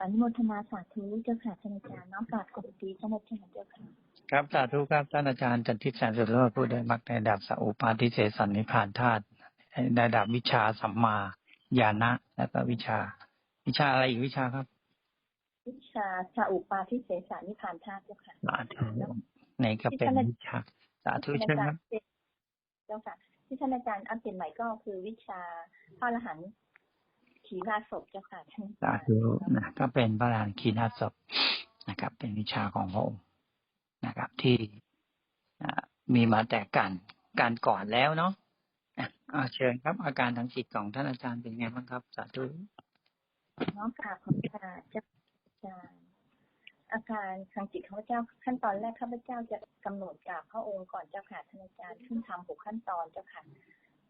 อนุโมทนาสาธุเจ้าค่ะท่านอาจารย์น้อมกราบขอบคุณท่านอาจารย์เจ้าค่ะครับสาธุครับท่านอาจารย์จันทิพย์แสนสุดโลดผู้ได้มักในระดับสัพปาทิเสสันนิพพานธาตุในระดับวิชาสัมมาญาณะแล้วก็วิชา วิชาอะไรอีกวิชาครับ วิชาชาอุปาทิเสสานิพพานธาตุเจ้าค่ะสาธุในก็เป็นวิชาสาธุท่านเชิญอาคจารัรบย์เจ้าค่ะที่ท่านอาจารย์อัปเดตใหม่ก็คือวิชาพระอรหันต์ ขีณาศพเจ้าค่ะท่านอาสาจารย์ธุนะก็เป็นพระรานคีนาศพนะครับ เป็นวิชาของพระองค์นะครับ ที่อ่ามีมาแต่การการก่อนแล้วเนาะอะอ่าเชิญครับ อาการทางจิตของท่านอาจารย์เป็นไงบ้างครับ สาธุน้อมกราบขอบคุณค่ะเจ้าค่ะอาจารย์อาการทางจิตข้าพเจ้าขั้นตอนแรกข้าพเจ้าจะกำหนดกราบพระองค์ก่อนเจ้าค่ะท่านอาจารย์ขึ้นทำหกขั้นตอนเจ้าค่ะ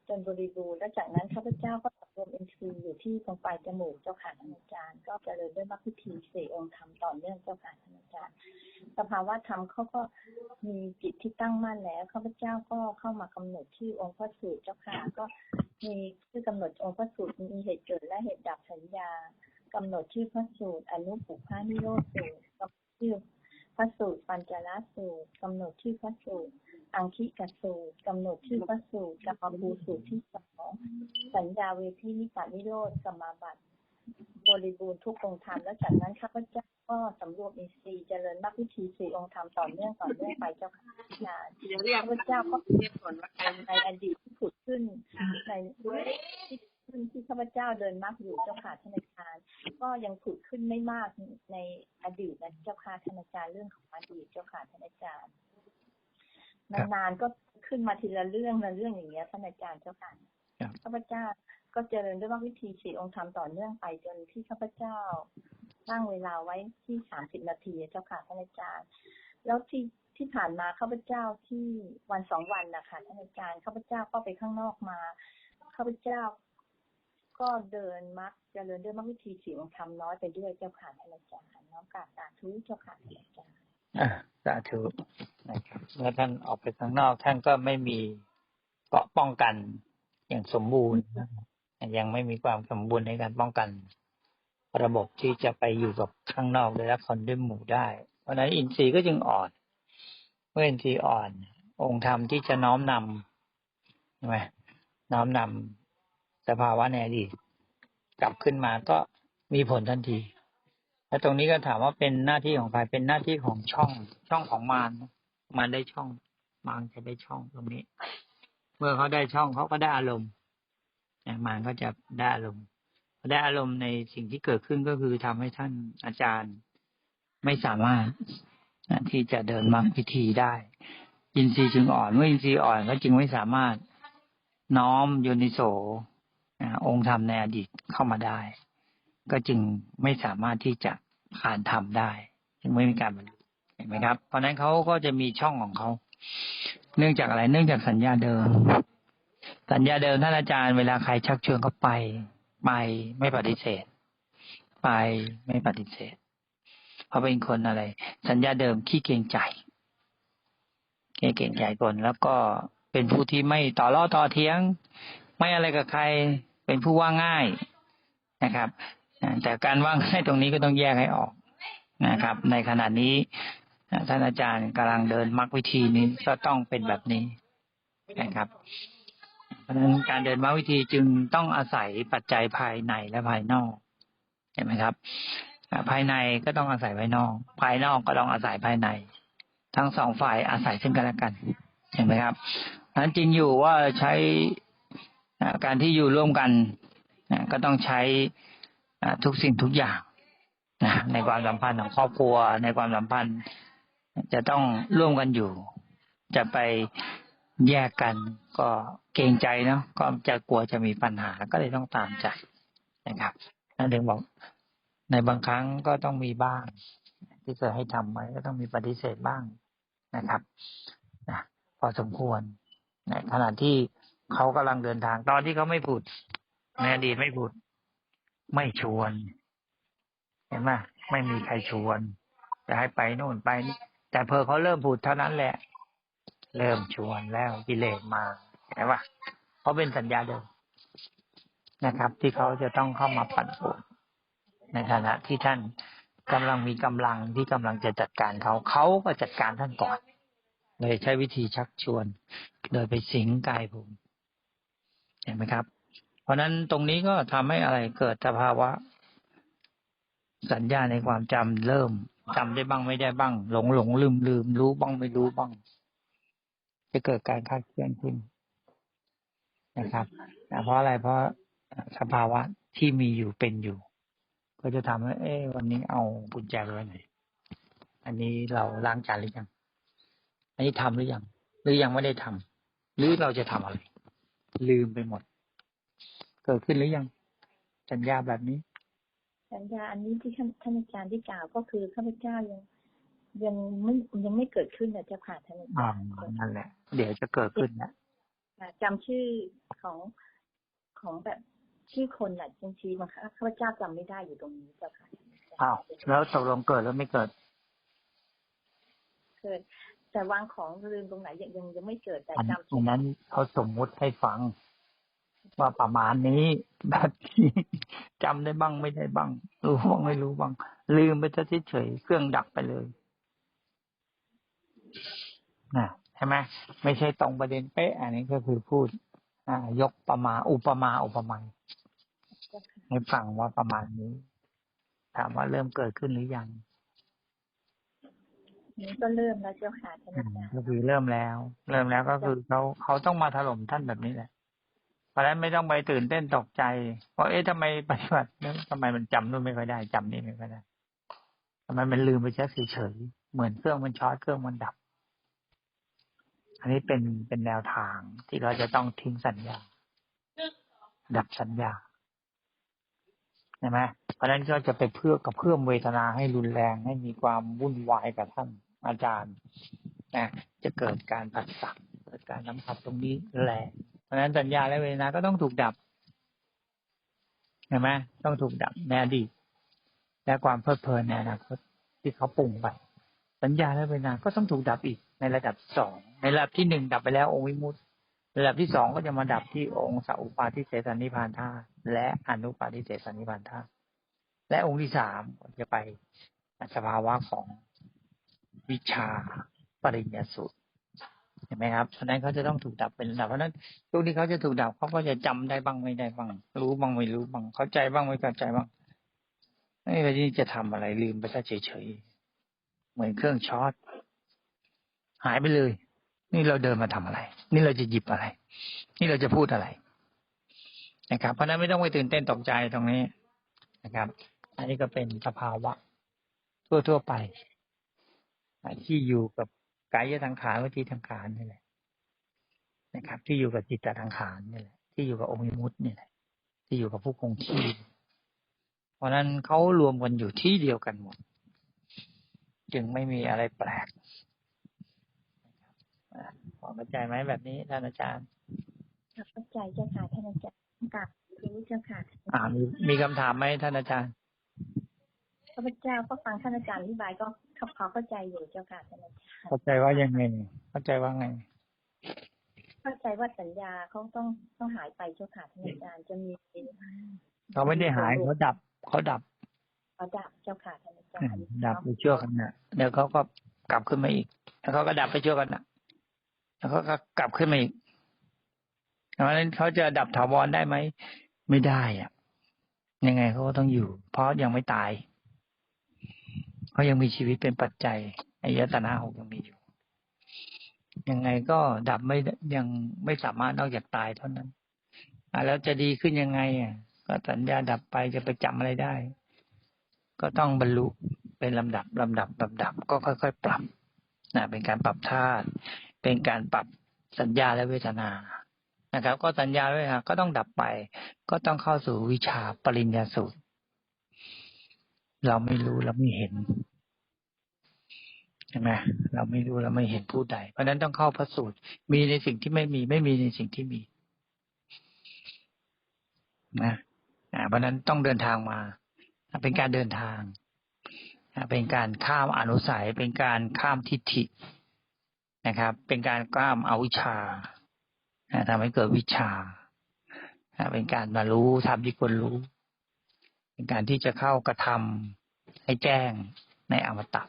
จนบริบูรณ์แล้วจากนั้นข้าพเจ้าก็สำรวมเอ็นทรีอยู่ที่ตรงปลายจมูกเจ้าค่ะท่านอาจารย์ ก็เจริญด้วยมรรคพิธีสี่องค์ธรรมต่อเนื่องเจ้าค่ะท่านอาจารย์ สภาวะธรรมเขาก็มีจิตที่ตั้งมั่นแล้วข้าพเจ้าก็เข้ามากำหนดชื่องค์พระสูตรเจ้าค่ะก็มีชื่อกำหนดองค์พระสูตรมีเหตุเกิดและเหตุดับสัญญากำหนดชื่อพระสูตรอนุปุพานิโรธสูตรกำหนดชื่อพระสูตรปัญจลสูตรกำหนดชื่อพระสูตร อังคิกัสูกำหนดชื่อพระสูตรกับปภูสูตรที่สองสัญญาเวทีนิสานิโรธสมาบัติบริบูรณ์ทุกองค์ธรรมแล้วจากนั้นข้าพเจ้าก็สำรวมอินทรีย์เจริญมรรควิธีสี่องค์ธรรมต่อเนื่องต่อเนื่องไปเจ้าค่ะอย่ารียกข้าพเจ้าก็เรียกผลว่าการในอดีตที่ผุดขึ้นในที่ขึ้นที่ข้าพเจ้าเดินมรรคอยู่เจ้าค่ะท่านอาจารย์ก็ยังผุดขึ้นไม่มากในอดีตนะเจ้าค่ะท่านอาจารย์เรื่องของอดีตเจ้าค่ะท่านอาจารย์ นานๆก็ขึ้นมาทีละเรื่องละเรื่องอย่างเงี้ยท่านอาจารย์เจ้าค่ะครับข้าพเจ้าก็เจริญด้วยมรรควิธีสี่องค์ธรรมต่อเนื่องไปจนที่ข้าพเจ้าตั้งเวลาไว้ที่สามสิบนาทีเจ้าค่ะท่านอาจารย์ แล้วที่ที่ผ่านมาข้าพเจ้าที่วันสองวันนะคะท่านอาจารย์ข้าพเจ้าก็ไปข้างนอกมาข้าพเจ้า ก็เดินมักเจริญด้วยมรรควิธีสี่องค์ธรรมน้อยไปด้วยเจ้าค่ะท่านอาจารย์น้อมกราบสาธุเจ้าค่ะท่านอาจารย์อ่า สาธุนะครับเมื่อท่านออกไปข้างนอก ท่านก็ไม่มีเกาะป้องกันอย่างสมบูรณ์ยังไม่มีความสมบูรณ์ในการป้องกัน ระบบที่จะไปอยู่กับข้างนอกได้รับคนด้วยหมู่ได้ เพราะฉะนั้นอินทรีย์ก็จึงอ่อน เมื่ออินทรีย์อ่อน องค์ธรรมที่จะน้อมนำใช่ไหมน้อมนำสภาวะในอดีตกลับขึ้นมาก็มีผลทันที แล้วตรงนี้ก็ถามว่าเป็นหน้าที่ของใครเป็นหน้าที่ของช่อง ช่องของมารมารได้ช่อง มารจะได้ช่องตรงนี้ เมื่อเขาได้ช่องเขาก็ได้อารมณ์มารก็จะได้อารมณ์ได้อารมณ์ในสิ่งที่เกิดขึ้นก็คือทำให้ท่านอาจารย์ไม่สามารถที่จะเดินมรรคพิธีได้ อินทรีย์จึงอ่อนเมื่ออินทรีย์อ่อนก็จึงไม่สามารถน้อมโยนิโสองค์ธรรมในอดีตเข้ามาได้ ก็จึงไม่สามารถที่จะ ผ่านธรรมได้จึงไม่มีการบรรลุเห็นไหมครับ เพราะนั้นเขาก็จะมีช่องของเขาเนื่องจากอะไร เนื่องจากสัญญาเดิม สัญญาเดิมท่านอาจารย์เวลาใครชักชวนเขาไป ไปไม่ปฏิเสธ ไปไม่ปฏิเสธเพราะเป็นคนอะไร สัญญาเดิมขี้เกรงใจเกรงใจคนแล้วก็เป็นผู้ที่ไม่ต่อล้อต่อเทียง ไม่อะไรกับใคร เป็นผู้ว่าง่ายนะครับ แต่การว่างให้ตรงนี้ก็ต้องแยกให้ออกนะครับ ในขณะนี้ท่านอาจารย์กำลังเดินมรรควิธีนี้ก็ต้องเป็นแบบนี้นะครับ เพราะฉะนั้นการเดินมรรควิธีจึงต้องอาศัยปัจจัยภายในและภายนอกเห็นไหมครับ ภายในก็ต้องอาศัยภายนอก ภายนอกก็ต้องอาศัยภายใน ทั้งสองฝ่ายอาศัยซึ่งกันและกันเห็นไหมครับนั้นจริงอยู่ว่าใช้การที่อยู่ร่วมกันก็ต้องใช้ ทุกสิ่งทุกอย่างนะในความสัมพันธ์ของครอบครัว ในความสัมพันธ์ จะต้องร่วมกันอยู่ จะไปแยกกันก็เกรงใจเนาะก็จะกลัวจะมีปัญหาก็เลยต้องตามใจนะครับนั่นถึงบอกในบางครั้งก็ต้องมีบ้าง ที่เคยให้ทำไว้ก็ต้องมีปฏิเสธบ้างนะครับนะพอสมควรในขณะที่เขากำลังเดินทาง ตอนที่เขาไม่พูดในอดีตไม่พูด ไม่ชวน เห็นไหมไม่มีใครชวน จะให้ไปโน่นไปนี่แต่เพอเขาเริ่มพูดเท่านั้นแหละ เริ่มชวนแล้วกิเลสมาเห็นปะเพราะเป็นสัญญาเดิมนะครับ ที่เขาจะต้องเข้ามาปั่นป่วนในฐานะที่ท่านกำลังมีกำลังที่กำลังจะจัดการเขาเขาก็จัดการท่านก่อนเลยใช้วิธีชักชวน โดยไปสิงกายผมเห็นไหมครับ เพราะนั้นตรงนี้ก็ทำให้อะไรเกิดสภาวะ สัญญาในความจำเริ่มจำได้บ้างไม่ได้บ้าง หลงหลงลืมลืมรู้บ้างไม่รู้บ้าง จะเกิดการคาดเคลื่อนขึ้นนะครับเพราะอะไรเพราะสภาวะที่มีอยู่เป็นอยู่ ก็จะทำให้เอ๊วันนี้เอากุญแจไปไว้ไหนอันนี้เราล้างจานหรือยัง อันนี้ทำหรือยัง หรือยังไม่ได้ทำหรือเราจะทำอะไร ลืมไปหมด เกิดขึ้นหรือยัง สัญญาแบบนี้ สัญญาอันนี้ที่ท่านท่านอาจารย์ที่กล่าวก็คือข้าพเจ้ายังยังไม่ยังไม่เกิดขึ้นนะเจ้าค่ะท่านอาอ่าจารย์นั่นแหละ เดี๋ยวจะเกิดขึ้นนะอ่าจำชื่อของของแบบชื่อคนน่ะบางทีบางครั้งข้าพเจ้าจำไม่ได้อยู่ตรงนี้เจ้าค่ะอ้าวแล้วตกลงเกิดแล้วไม่เกิด เกิด แต่วางของลืมตรงไหนยังยังยังไม่เกิดแต่อันจำอันนั้นเขาสมมุติให้ฟัง ว่าประมาณนี้ แบบที่จำได้บ้างไม่ได้บ้าง รู้บ้างไม่รู้บ้าง ลืมไปซะเฉยๆเครื่องดับไปเลยนะใช่ไหมไม่ใช่ตรงประเด็นเป๊ะ อันนี้ก็คือพูดอ่ายกประมาอุปมาอุปไมยเจ้าค่ะให้ฟังว่าประมาณนี้ ถามว่าเริ่มเกิดขึ้นหรือยังนี่ก็เริ่มแล้วเจ้าค่ะท่านอือามจารย์ก็คือเริ่มแล้ว เริ่มแล้วก็คือเขาเขาต้องมาถล่มท่านแบบนี้แหละ เพราะฉะนั้นไม่ต้องไปตื่นเต้นตกใจว่าเอ๊ะทำไมปฏิบัติแล้วทำไมมันจำนู่นไม่ค่อยได้จำนี่ไม่ค่อยได้ทำไมมันลืมไปแค่เฉยเหมือนเครื่องมันช็อตเครื่องมันดับ อันนี้เป็นเป็นแนวทางที่เราจะต้องทิ้งสัญญา ดับสัญญาใช่ไหมเพราะนั้นก็จะไปเพื่อกับเพิ่มเวทนาให้รุนแรงให้มีความวุ่นวายกับท่านอาจารย์นะจะเกิดการผัดสักเกิดการน้ำผัดตรงนี้แรง ราะนั้นสัญญาและเวทนาก็ต้องถูกดับเห็นไหมต้องถูกดับในอดีตและความเพลิดเพลินในอนาคตที่เขาปรุงไป สัญญาและเวทนาก็ต้องถูกดับอีกในระดับสองในระดับที่หนึ่งดับไปแล้วองค์วิมุตติระดับที่สองก็จะมาดับที่องค์สัพปาทิเสสนิพานธาตุและอนุปาทิเสสนิพานธาตุและองค์ที่สามจะไปสภาวะของวิชาปริญญาสูตร เห็นไหมครับเพราะฉะนั้นเขาจะต้องถูกดับเป็นระดับ เพราะฉะนั้นช่วงที่เขาจะถูกดับเขาก็จะจำได้บ้างไม่ได้บ้าง รู้บ้างไม่รู้บ้าง เข้าใจบ้างไม่เข้าใจบ้างไอ้วันนี้จะทำอะไรลืมไปซะเฉยๆ เหมือนเครื่องช็อตหายไปเลย นี่เราเดินมาทำอะไร นี่เราจะหยิบอะไร นี่เราจะพูดอะไร นะครับ เพราะนั้นไม่ต้องไปตื่นเต้นตกใจตรงนี้นะครับ อันนี้ก็เป็นสภาวะ ทั่วๆไปที่อยู่กับ กายทางขานวิธีทางขานนี่แหละนะครับ ที่อยู่กับจิตทางขานนี่แหละที่อยู่กับองค์วิมุตตินี่แหละที่อยู่กับผู้คงที่ เพราะฉะนั้นเขารวมกันอยู่ที่เดียวกันหมด จึงไม่มีอะไรแปลกอ่าพอเข้าใจไหมแบบนี้ท่านอาจารย์เข้าใจเจ้าค่ะท่านอาจารย์กราบรู้เจ้าค่ะอ่ามีมีคำถามไหมท่านอาจารย์ ข้าพเจ้าก็ฟังท่านอาจารย์อธิบายก็เขาเขาเข้าใจอยู่เจ้าค่ะท่านอาจารย์เข้าใจว่ายังไง เข้าใจว่าไง เข้าใจว่าสัญญาเขาต้องต้องหายไปเจ้าค่ะท่านอาจารย์จะมีเขาไม่ได้หายเขาดับเขาดับเขาดับเจ้าค่ะท่านอาจารอืมย์ดับไปชั่วขณะเดี๋ยวเขาก็กลับขึ้นมาอีก แล้วเขาก็ดับไปชั่วขณะแล้วเขาก็กลับขึ้นมาอีกเพราะฉะนั้นเขาจะดับถาวรได้ไหมไม่ได้อะยังไงเขาก็ต้องอยู่ เพราะยังไม่ตาย เขายังมีชีวิตเป็นปัจจัยอายตนะหกยังมีอยู่ ยังไงก็ดับไม่ยังไม่สามารถนอกจากตายเท่านั้นอะแล้วจะดีขึ้นยังไงอะก็สัญญาดับไปจะไปจำอะไรได้ ก็ต้องบรรลุเป็นลำดับลำดับลำดับ ก็ค่อยๆปรับนะเป็นการปรับธาตุเป็นการปรับสัญญาและเวทนานะครับ ก็สัญญาเวทนาก็ต้องดับไป ก็ต้องเข้าสู่วิชาปริญญาสูตร เราไม่รู้เราไม่เห็นใช่ไหมเราไม่รู้เราไม่เห็นผู้ใด เพราะฉะนั้นต้องเข้าพระสูตร มีในสิ่งที่ไม่มี ไม่มีในสิ่งที่มีนะเพราะฉะนั้นต้องเดินทางมาเป็นการเดินทางเป็นการข้ามอนุสัย เป็นการข้ามทิฏฐินะครับ เป็นการข้ามอาวิชชาทำให้เกิดวิชาเป็นการมารู้ทำที่ควรรู้ ในการที่จะเข้ากระทำให้แจ้งในอมตะ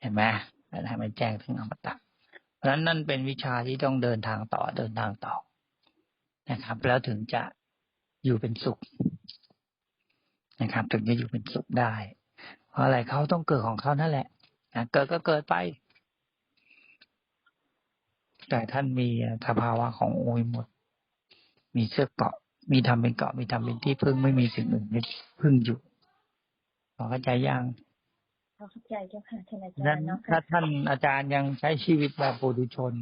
เห็นไหมให้มันแจ้งถึงอมตะ เพราะฉะนั้นนั่นเป็นวิชาที่ต้องเดินทางต่อเดินทางต่อนะครับ แล้วถึงจะอยู่เป็นสุขนะครับ ถึงจะอยู่เป็นสุขได้ เพราะอะไรเขาต้องเกิดของเขานั่นแหละนะเกิดก็เกิดไป แต่ท่านมีสภาวะของโอยหมด มีเสื้อเกาะ มีทำเป็นเกราะมีทำเป็นที่พึ่งไม่มีสิ่งอื่นพึ่งอยู่พอเข้าใจยังขอเข้าใจเจ้าค่ะท่านอาจารนั้นย์เนาะถ้าค่ะท่านอาจารย์ยังใช้ชีวิตแบบปุถุชน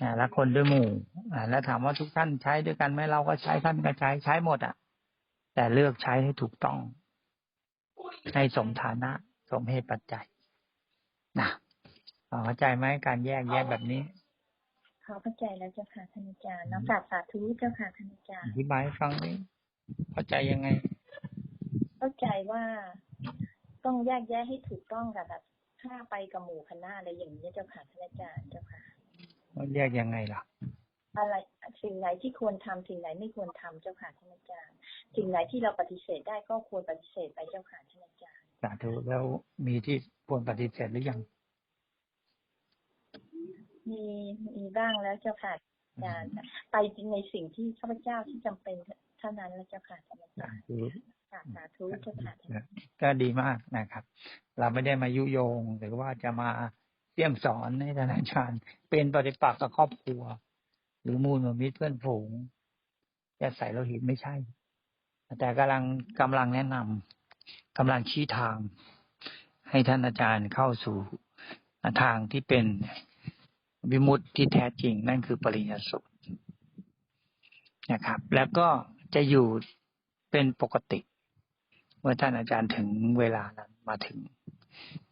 อ่าและคนด้วยหมู่ อ่า แล้วถามว่าทุกท่านใช้ด้วยกันไหมเราก็ใช้ท่านก็ใช้ใช้หมดอะ แต่เลือกใช้ให้ถูกต้อง ให้สมฐานะ สมเหตุปัจจัยนะพอเข้าใจไหมการแยกแยกแบบนี้ ขอเข้าใจแล้วเจ้าค่ะท่านอาจารย์น้องกราบสาธุเจ้าค่ะท่านอาจารอย์ธิบายให้ฟังดิเข้าใจยังไง เข้าใจว่าต้องแยกแยะให้ถูกต้องกับแบบถ้าไปกับหมู่คณะอะไรอย่างนี้ยเจ้าค่ะท่านอาจารย์เจ้าค่ะว่าแยกยังไงล่ะ อะไรสิ่งไหนที่ควรทำสิ่งไหนไม่ควรทำเจ้าค่ะท่านอาจารย์สิ่งไหนที่เราปฏิเสธได้ก็ควรปฏิเสธไปเจ้าค่ะท่านอาจารย์สาธุแล้วมีที่ควรปฏิเสธหรือยัง มีมีบ้างแล้วเจ้าค่ะอาจารย์ไปจริงในสิ่งที่ข้าพเจ้าที่จำเป็นเท่านั้นแล้วเจ้าค่ะท่านอาจาสารย์ธุกราบสาธุเจ้าค่ะท่านอาจารย์ก็ดีมากนะครับ เราไม่ได้มายุโยง หรือว่าจะมาเสี่ยมสอนให้ท่านอาจารย์ เป็นปฏิปักษ์กับครอบครัว หรือมูลมิตรเพื่อนฝูงจะใส่เราหินไม่ใช่ แต่กำลังกำลังแนะนำกำลังชี้ทาง ให้ท่านอาจารย์เข้าสู่ทางที่เป็น วิมุตติที่แท้จริงนั่นคือปริญญาสุขนะครับ แล้วก็จะอยู่เป็นปกติ เมื่อท่านอาจารย์ถึงเวลานั้นมาถึง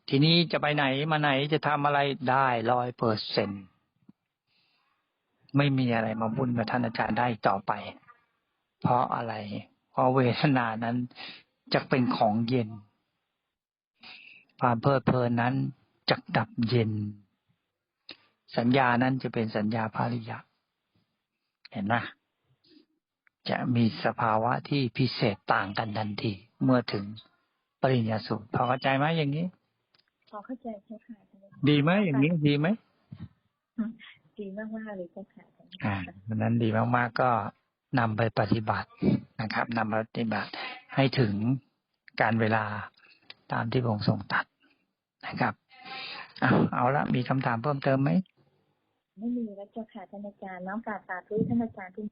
ทีนี้จะไปไหนมาไหนจะทำอะไรได้ร้อยเปอร์เซ็นไม่มีอะไรมาบุญกับท่านอาจารย์ได้ต่อไป เพราะอะไร เพราะเวทนานั้นจะเป็นของเย็น ความเพลิดเพลินนั้นจะดับเย็น สัญญานั้นจะเป็นสัญญาภาริยะ เห็นไหมจะมีสภาวะที่พิเศษต่างกันทันทีเมื่อถึงปริญญาสูตรพอเข้าใจไหมอย่างนี้ขอเข้าใจเจ้าค่ะท่านอาจารย์ดีไหมอย่างนี้ดีไหมดีมากมากๆเลยเจ้าค่ะท่านอาจารย์อ่าดังนั้นดีมากๆก็นำไปปฏิบัตินะครับนำไปปฏิบัติให้ถึงการเวลาตามที่พระองค์ทรงตรัดนะครับเอาเอาละมีคำถามเพิ่มเติมไหม ไม่มีแล้วเจ้าค่ะท่านอาจารย์น้องกราบสาธุท่านอาจารย์ที่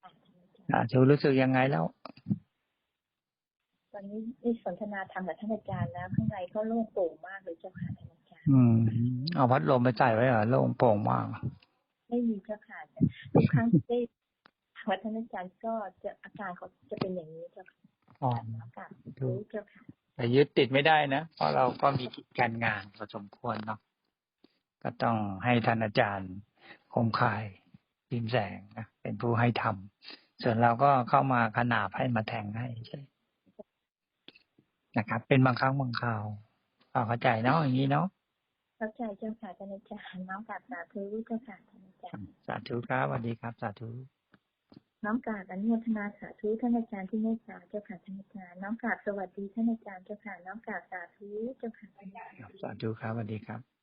ค่ะท่านอาจารย์อ่าชูรู้สึกยังไงแล้ว ตอนนี้ได้สนทนาธรรมกับท่านอาจารย์แล้วข้างในก็โล่งโปร่งมากเลยเจ้าค่ะท่านอาจารย์อืมเอาพัดลมไปใส่ไว้เหรอโล่งโปร่งมากไม่มีเจ้าค่ะทุกครั้งที่ได้ถามกับท่านอาจารย์ก็จะอาการเขาจะเป็นอย่างนี้เจ้าค่ะอ๋อน้องกราบรู้เจ้าค่ะแต่ยึดติดไม่ได้นะเพราะเราก็มีกิจการงานพอสมควรเนาะ ก็ต้องให้ท่านอาจารย์คมคายพิมแสงนะเป็นผู้ให้ทำส่วนเราก็เข้ามาขนาบให้มาแทงให้ใช่นะครับ เป็นบางครั้งบางคราวพอเข้าใจเนาะอย่างนี้เนาะเข้าใจเจ้าค่ะท่านอาจารย์น้องกราบสาธุเจ้าค่ะท่านอาจารย์สาธุครับสวัสดีครับ สาธุน้องกราบอนุโมทนาสาธุท่านอาจารย์ที่เมตตาเจ้าค่ะท่านอาจารย์น้องกราบสวัสดีท่านอาจารย์เจ้าค่ะน้องกราบสาธุเจ้าค่ะท่านอาจารย์สาธุครับสวัสดีครับ